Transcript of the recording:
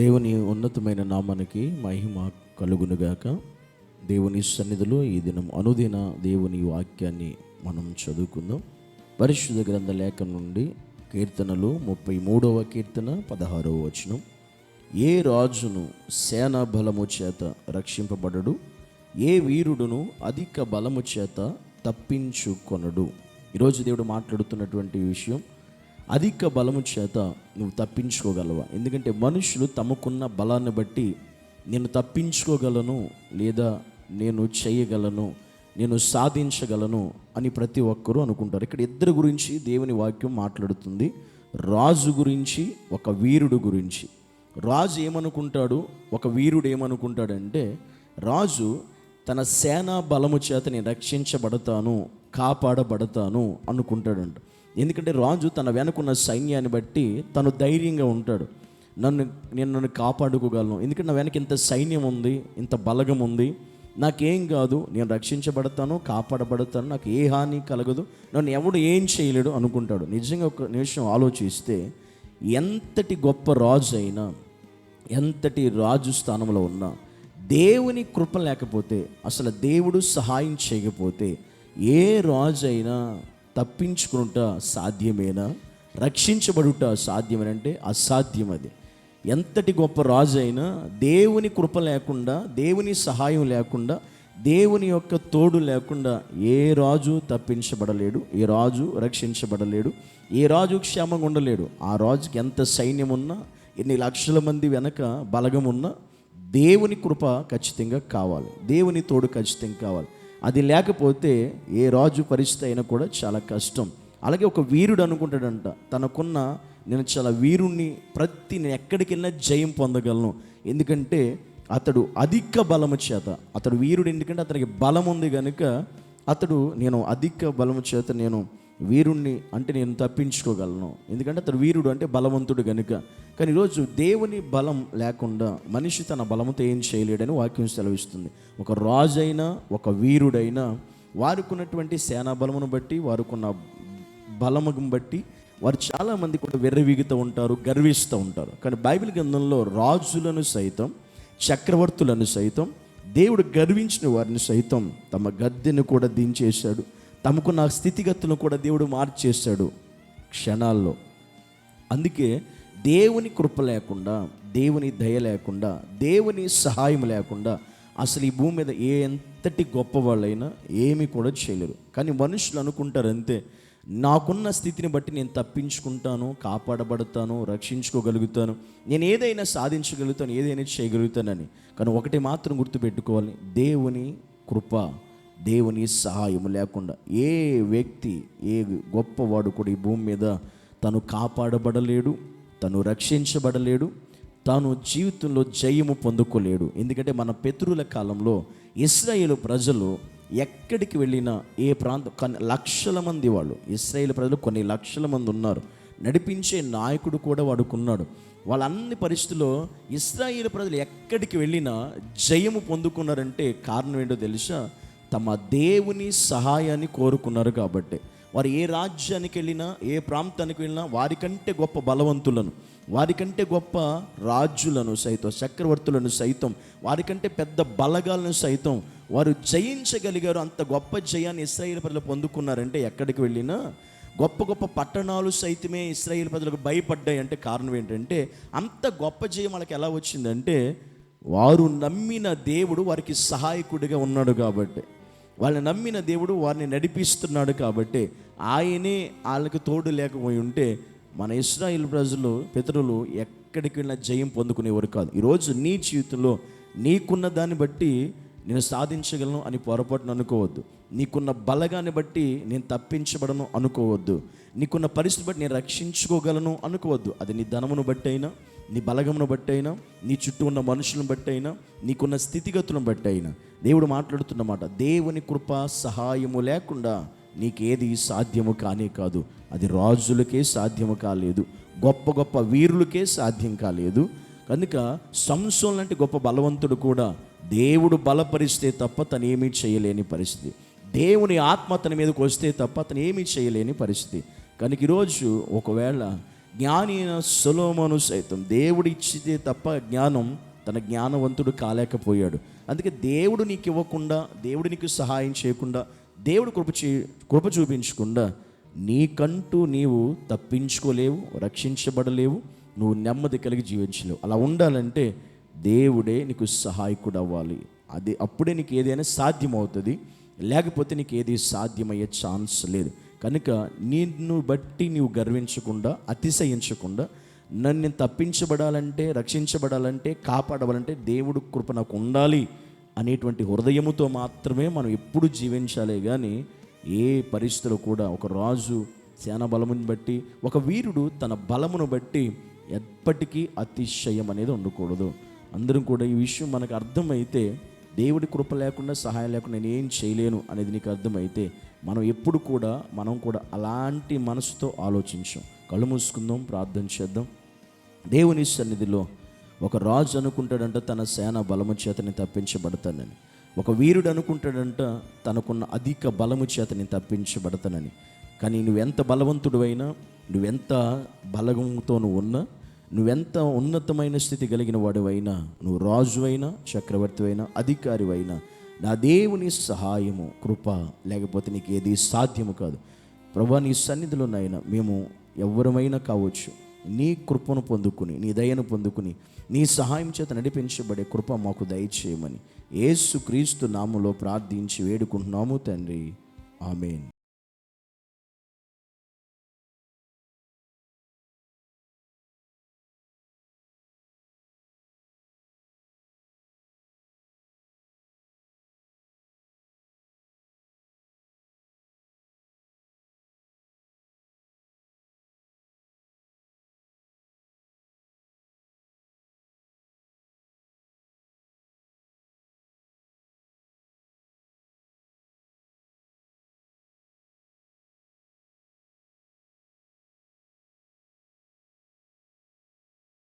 దేవుని ఉన్నతమైన నామానికి మహిమ కలుగునుగాక. దేవుని సన్నిధిలో ఈ దినం అనుదిన దేవుని వాక్యాన్ని మనం చదువుకుందాం. పరిశుద్ధ గ్రంథ లేఖ నుండి కీర్తనలు ముప్పై మూడవ కీర్తన పదహారవ వచనం. ఏ రాజును సేనా బలము చేత రక్షింపబడడు? ఏ వీరుడును అధిక బలము చేత తప్పించుకొనడు? ఈరోజు దేవుడు మాట్లాడుతున్నటువంటి విషయం అధిక బలము చేత నువ్వు తప్పించుకోగలవా? ఎందుకంటే మనుషులు తమకున్న బలాన్ని బట్టి నేను తప్పించుకోగలను లేదా నేను చేయగలను నేను సాధించగలను అని ప్రతి ఒక్కరూ అనుకుంటారు. ఇక్కడ ఇద్దరు గురించి దేవుని వాక్యం మాట్లాడుతుంది. రాజు గురించి ఒక వీరుడు గురించి. రాజు ఏమనుకుంటాడు? ఒక వీరుడు ఏమనుకుంటాడంటే రాజు తన సేనా బలము చేత నేను రక్షించబడతాను కాపాడబడతాను అనుకుంటాడంట. ఎందుకంటే రాజు తన వెనుకున్న సైన్యాన్ని బట్టి తను ధైర్యంగా ఉంటాడు. నన్ను నేను నన్ను కాపాడుకోగలను. ఎందుకంటే నా వెనక ఇంత సైన్యం ఉంది ఇంత బలగం ఉంది. నాకేం కాదు నేను రక్షించబడతాను కాపాడబడతాను నాకు ఏ హాని కలగదు. నన్ను ఎవడు ఏం చేయలేడు అనుకుంటాడు. నిజంగా ఒక నిమిషం ఆలోచిస్తే ఎంతటి గొప్ప రాజు అయినా ఎంతటి రాజు స్థానంలో ఉన్నా దేవుని కృప లేకపోతే అసలు దేవుడు సహాయం చేయకపోతే ఏ రాజు అయినా తప్పించుకునుట సాధ్యమేనా? రక్షించబడుట సాధ్యమేనంటే అసాధ్యం అది ఎంతటి గొప్ప రాజు అయినా దేవుని కృప లేకుండా దేవుని సహాయం లేకుండా దేవుని యొక్క తోడు లేకుండా ఏ రాజు తప్పించబడలేడు ఏ రాజు రక్షించబడలేడు ఏ రాజు క్షేమంగా ఉండలేడు. ఆ రాజుకి ఎంత సైన్యం ఉన్నా ఎన్ని లక్షల మంది వెనక బలగం ఉన్నా దేవుని కృప ఖచ్చితంగా కావాలి. దేవుని తోడు ఖచ్చితంగా కావాలి. అది లేకపోతే ఏ రాజు పరిస్థితి అయినా కూడా చాలా కష్టం. అలాగే ఒక వీరుడు అనుకుంటాడంట తనకున్న నేను చాలా వీరుణ్ణి ప్రతి నేను ఎక్కడికి వెళ్ళినా జయం పొందగలను. ఎందుకంటే అతడు అధిక బలము చేత అతడు వీరుడు ఎందుకంటే అతనికి బలం ఉంది కనుక అతడు నేను అధిక బలము చేత నేను వీరుణ్ణి అంటే నేను తప్పించుకోగలను. ఎందుకంటే అతడు వీరుడు అంటే బలవంతుడు కనుక కానీ ఈరోజు దేవుని బలం లేకుండా మనిషి తన బలంతో ఏం చేయలేడని వాక్యం సెలవిస్తుంది. ఒక రాజైనా ఒక వీరుడైనా వారుకున్నటువంటి సేనా బలమును బట్టి వారుకున్న బలమును బట్టి వారు చాలామంది కూడా వెర్రవీగుతూ ఉంటారు గర్విస్తూ ఉంటారు. కానీ బైబిల్ గ్రంథంలో రాజులను సైతం చక్రవర్తులను సైతం దేవుడు గర్వించిన వారిని సైతం తమ గద్దెను కూడా దించేశాడు. తమకున్న స్థితిగతులను కూడా దేవుడు మార్చేశాడు క్షణాల్లో. అందుకే దేవుని కృప లేకుండా దేవుని దయ లేకుండా దేవుని సహాయం లేకుండా అసలు ఈ భూమి మీద ఏ ఎంతటి గొప్పవాళ్ళైనా ఏమీ కూడా చేయలేరు. కానీ మనుషులు అనుకుంటారు అంతే నాకున్న స్థితిని బట్టి నేను తప్పించుకుంటాను కాపాడబడతాను రక్షించుకోగలుగుతాను నేను ఏదైనా సాధించగలుగుతాను ఏదైనా చేయగలుగుతానని. కానీ ఒకటి మాత్రం గుర్తుపెట్టుకోవాలి దేవుని కృప. దేవుని సహాయం లేకుండా ఏ వ్యక్తి ఏ గొప్పవాడు కూడా ఈ భూమి మీద తను కాపాడబడలేడు తను రక్షించబడలేడు తాను జీవితంలో జయము పొందుకోలేడు. ఎందుకంటే మన పితరుల కాలంలో ఇస్రాయేల్ ప్రజలు ఎక్కడికి వెళ్ళినా ఏ ప్రాంతం కొన్ని లక్షల మంది వాళ్ళు ఇస్రాయేల్ ప్రజలు కొన్ని లక్షల మంది ఉన్నారు. నడిపించే నాయకుడు కూడా వాడుకున్నాడు వాళ్ళన్ని పరిస్థితుల్లో ఇస్రాయేల్ ప్రజలు ఎక్కడికి వెళ్ళినా జయము పొందుకున్నారంటే కారణం ఏంటో తెలుసా? తమ దేవుని సహాయాన్ని కోరుకున్నారు కాబట్టి. వారు ఏ రాజ్యానికి వెళ్ళినా ఏ ప్రాంతానికి వెళ్ళినా వారికంటే గొప్ప బలవంతులను వారికంటే గొప్ప రాజులను సైతం చక్రవర్తులను సైతం వారికంటే పెద్ద బలగాలను సైతం వారు జయించగలిగారు. అంత గొప్ప జయాన్ని ఇస్రాయేల్ ప్రజలు పొందుకున్నారంటే ఎక్కడికి వెళ్ళినా గొప్ప గొప్ప పట్టణాలు సైతమే ఇస్రాయేల్ ప్రజలకు భయపడ్డాయి అంటే కారణం ఏంటంటే అంత గొప్ప జయం వాళ్ళకి ఎలా వచ్చిందంటే వారు నమ్మిన దేవుడు వారికి సహాయకుడిగా ఉన్నాడు కాబట్టి. వాళ్ళని నమ్మిన దేవుడు వారిని నడిపిస్తున్నాడు కాబట్టి ఆయనే వాళ్ళకి తోడు లేకపోయి ఉంటే మన ఇస్రాయిల్ ప్రజలు పితరులు ఎక్కడికి వెళ్ళినా జయం పొందుకునేవారు కాదు. ఈరోజు నీ జీవితంలో నీకున్న దాన్ని బట్టి నేను సాధించగలను అని పొరపాటును అనుకోవద్దు. నీకున్న బలగాన్ని బట్టి నేను తప్పించబడను అనుకోవద్దు. నీకున్న పరిస్థితి బట్టి నేను రక్షించుకోగలను అనుకోవద్దు. అది నీ ధనమును బట్టి అయినా నీ బలగమును బట్టి అయినా నీ చుట్టూ ఉన్న మనుషులను బట్టి అయినా నీకున్న స్థితిగతులను బట్టి అయినా దేవుడు మాట్లాడుతున్నమాట దేవుని కృప సహాయము లేకుండా నీకేది సాధ్యము కానే కాదు. అది రాజులకే సాధ్యము కాలేదు. గొప్ప గొప్ప వీరులకే సాధ్యం కాలేదు. కనుక సంసోన్ లాంటి గొప్ప బలవంతుడు కూడా దేవుడు బలపరిస్తే తప్ప తను ఏమీ చేయలేని పరిస్థితి. దేవుని ఆత్మ తన మీదకి వస్తే తప్ప అతను ఏమీ చేయలేని పరిస్థితి. కనుక ఈరోజు ఒకవేళ జ్ఞాని అయిన సొలోమోను సైతం దేవుడు ఇచ్చితే తప్ప జ్ఞానం తన జ్ఞానవంతుడు కాలేకపోయాడు. అందుకే దేవుడు నీకు ఇవ్వకుండా దేవుడు నీకు సహాయం చేయకుండా దేవుడు కృప చే కృప చూపించకుండా నీకంటూ నీవు తప్పించుకోలేవు రక్షించబడలేవు నువ్వు నెమ్మది కలిగి జీవించలేవు. అలా ఉండాలంటే దేవుడే నీకు సహాయకుడు అవ్వాలి అది అప్పుడే నీకు ఏదైనా సాధ్యమవుతుంది. లేకపోతే నీకు ఏది సాధ్యమయ్యే ఛాన్స్ లేదు. కనుక నిన్ను బట్టి నీవు గర్వించకుండా అతిశయించకుండా నన్ను తప్పించబడాలంటే రక్షించబడాలంటే కాపాడవాలంటే దేవుడు కృప నాకు ఉండాలి అనేటువంటి హృదయముతో మాత్రమే మనం ఎప్పుడు జీవించాలి కానీ ఏ పరిస్థితులు కూడా ఒక రాజు సేన బలముని బట్టి ఒక వీరుడు తన బలమును బట్టి ఎప్పటికీ అతిశయం అనేది ఉండకూడదు. అందరం కూడా ఈ విషయం మనకు అర్థమైతే దేవుడి కృప లేకుండా సహాయం లేకుండా నేను ఏం చేయలేను అనేది నీకు అర్థమైతే మనం ఎప్పుడు కూడా మనం కూడా అలాంటి మనసుతో ఆలోచించాం. కళ్ళు మూసుకుందాం ప్రార్థన చేద్దాం. దేవుని సన్నిధిలో ఒక రాజు అనుకుంటాడంట తన సేన బలము చేతని తప్పించబడతానని. ఒక వీరుడు అనుకుంటాడంట తనకున్న అధిక బలము చేతని తప్పించబడతానని. కానీ నువ్వెంత బలవంతుడువైనా నువ్వెంత బలగంతో నువ్వు ఉన్నా నువ్వెంత ఉన్నతమైన స్థితి కలిగిన వాడివైనా నువ్వు రాజువైనా చక్రవర్తివైనా అధికారివైనా నా దేవుని సహాయము కృప లేకపోతే నీకు ఏది సాధ్యము కాదు. ప్రభా నీ సన్నిధిలో నాయన మేము ఎవరమైనా కావచ్చు నీ కృపను పొందుకుని నీ దయను పొందుకుని నీ సహాయం చేత నడిపించబడే కృప మాకు దయచేయమని ఏసు క్రీస్తు నామలో ప్రార్థించి వేడుకుంటున్నాము తండ్రి. ఆమెన్.